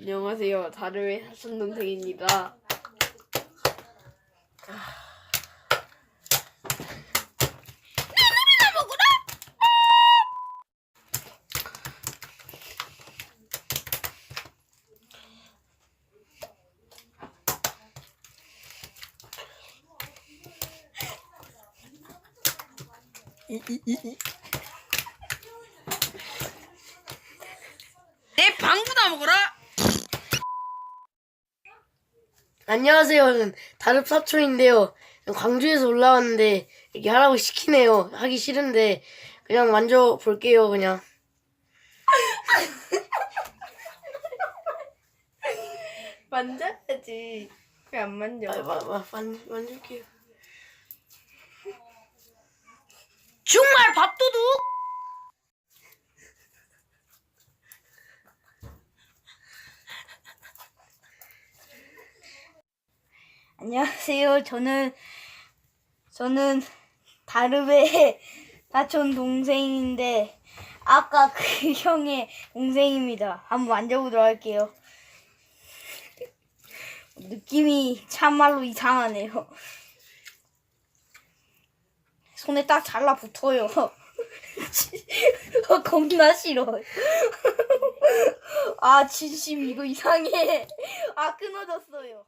안녕하세요. 다르의 사촌 동생입니다. 내 방구나 먹어라. 안녕하세요. 저는 다릅 사촌인데요. 광주에서 올라왔는데 이렇게 하라고 시키네요. 하기 싫은데 그냥 만져 볼게요. 그냥. 만져야지. 왜 안 만져? 아, 마, 마, 만, 만질게요. 정말 밥도둑. 안녕하세요. 저는 저는 다르베의 사촌 동생인데 아까 그 형의 동생입니다. 한번 만져보도록 할게요. 느낌이 참말로 이상하네요. 손에 딱 잘라 붙어요. 어, 겁나 싫어. 아 진심 이거 이상해. 아 끊어졌어요.